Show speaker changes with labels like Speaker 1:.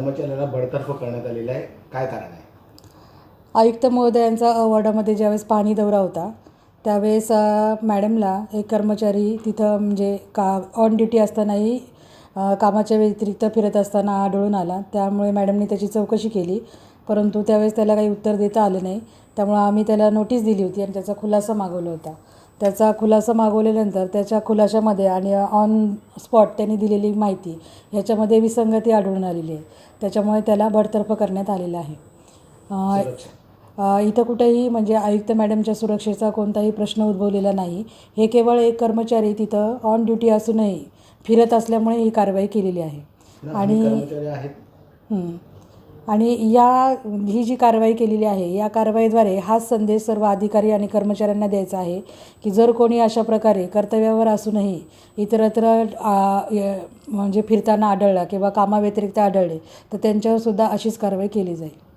Speaker 1: कर्मचाऱ्याला बडतर्फ करण्यात आलेला आहे. काय कारण आहे?
Speaker 2: आयुक्त महोदयांचा वॉर्डामध्ये ज्यावेळेस पाणी दौरा होता त्यावेळेस मॅडमला एक कर्मचारी तिथं म्हणजे का ऑन ड्युटी असतानाही कामाच्या व्यतिरिक्त फिरत असताना आढळून आला. त्यामुळे मॅडमने त्याची चौकशी केली परंतु त्यावेळेस त्याला काही उत्तर देता आलं नाही. त्यामुळं आम्ही त्याला नोटीस दिली होती आणि त्याचा खुलासा मागवला होता. त्याचा खुलासा मागवल्यानंतर त्याच्या खुलाशामध्ये आणि ऑन स्पॉट त्यांनी दिलेली माहिती ह्याच्यामध्ये विसंगती आढळून आलेली आहे. त्याच्यामुळे त्याला बडतर्फ करण्यात आलेलं आहे. इथं कुठेही म्हणजे आयुक्त मॅडमच्या सुरक्षेचा कोणताही प्रश्न उद्भवलेला नाही. हे केवळ एक कर्मचारी तिथं ऑन ड्युटी असूनही फिरत असल्यामुळे ही कारवाई केलेली आहे. आणि. आणि या ही जी कारवाई केलेली आहे या कारवाईद्वारे हाच संदेश सर्व अधिकारी आणि कर्मचाऱ्यांना द्यायचा आहे की जर कोणी अशा प्रकारे कर्तव्यावर असूनही इतरत्र म्हणजे फिरताना आढळला किंवा कामाव्यतिरिक्त आढळले तर त्यांच्यावरसुद्धा अशीच कारवाई केली जाईल.